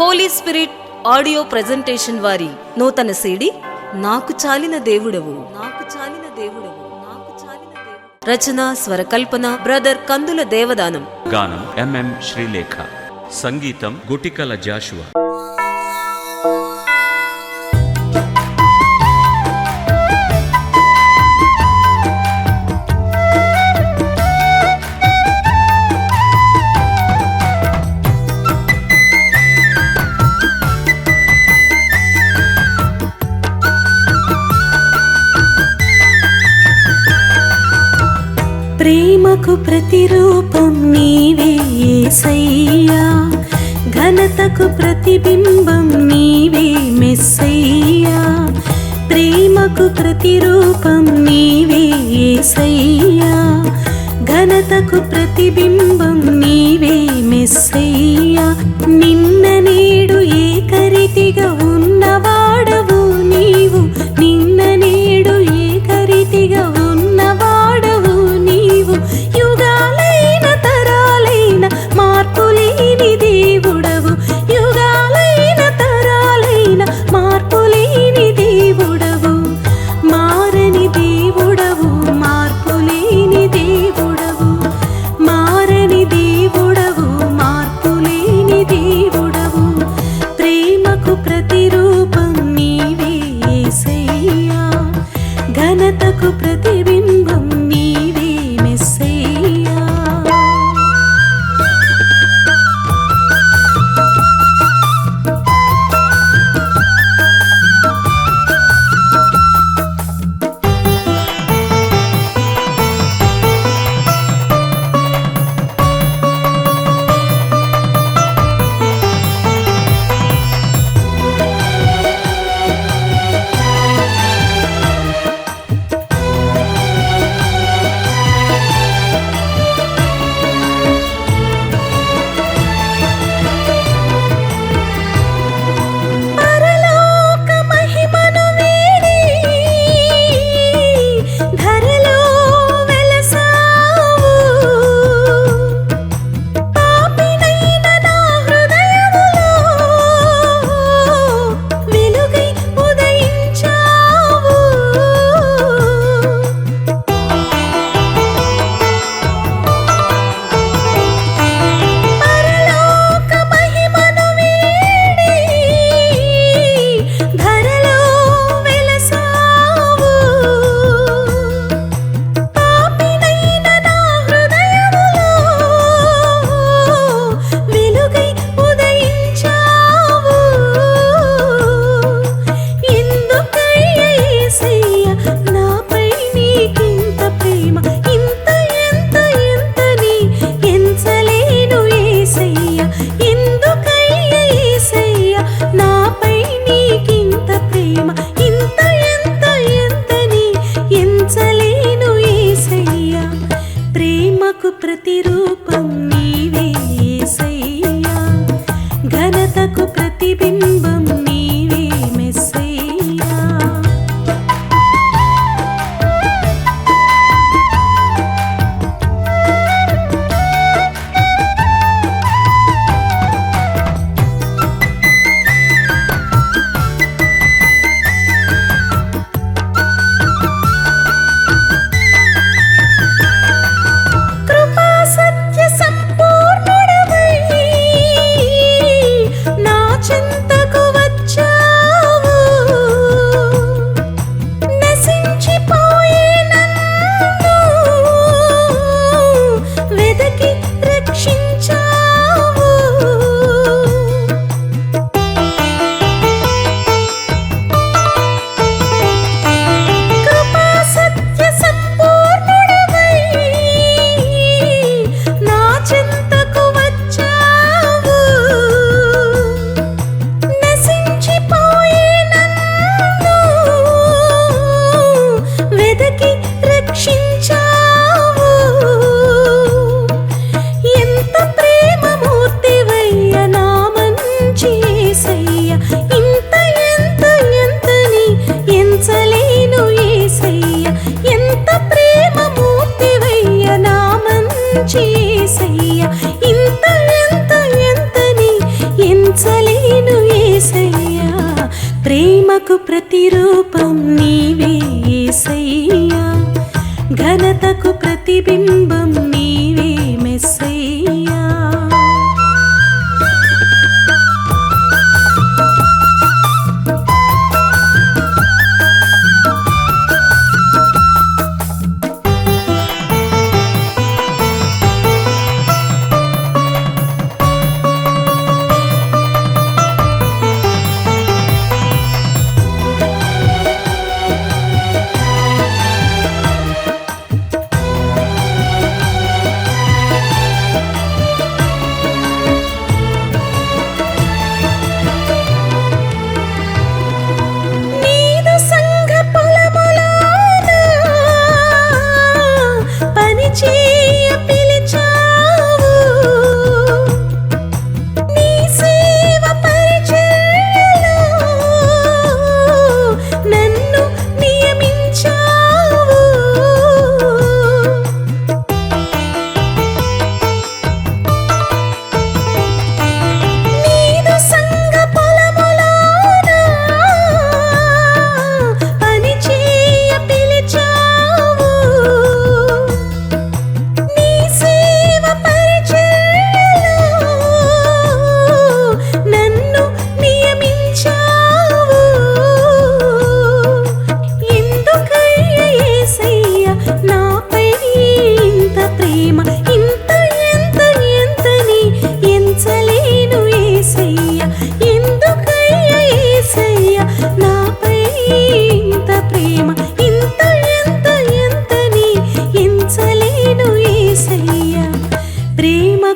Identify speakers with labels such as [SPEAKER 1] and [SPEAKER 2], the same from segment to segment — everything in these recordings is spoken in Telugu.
[SPEAKER 1] హోలీ స్పిరిట్ ఆడియో ప్రెజెంటేషన్ వారి నూతన సీడీ నాకు చాలిన దేవుడవు. నాకు చాలిన దేవుడవు. నాకు చాలిన దేవుడవు. రచన స్వరకల్పన బ్రదర్ కందుల దేవదానం.
[SPEAKER 2] గానం ఎంఎం శ్రీలేఖ. సంగీతం గుటికల జాషువా.
[SPEAKER 3] మహిమకు ప్రతిరూపం నీవే సయ్యా ఘనతకు ప్రతిబింబం నీవే మెస్సయ్యా. ప్రేమకు ప్రతిరూపం నీవే సయ్యా ఘనతకు ప్రతిబింబం నీవే మెస్సయ్యా. నిన్న నేడు ఏక ఘనతకు ప్రతిబింబం.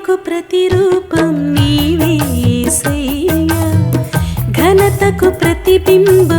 [SPEAKER 3] ప్రేమకు ప్రతిరూపం నీవేసయ్యా ఘనతకు ప్రతిబింబం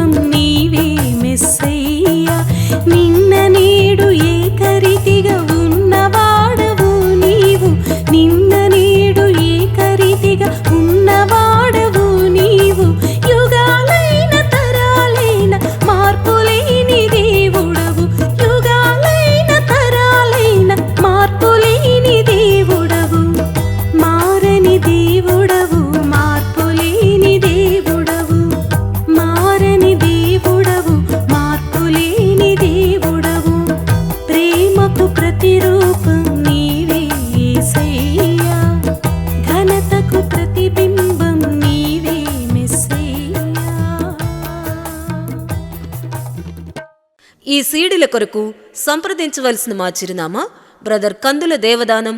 [SPEAKER 1] ఈ సీడీల కొరకు సంప్రదించవలసిన మా చిరునామా brother Kandula Devadanam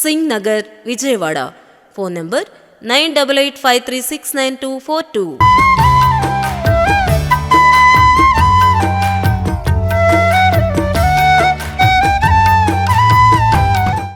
[SPEAKER 1] Singh Nagar Vijayawada. Phone number nine double eight five three six nine two four two.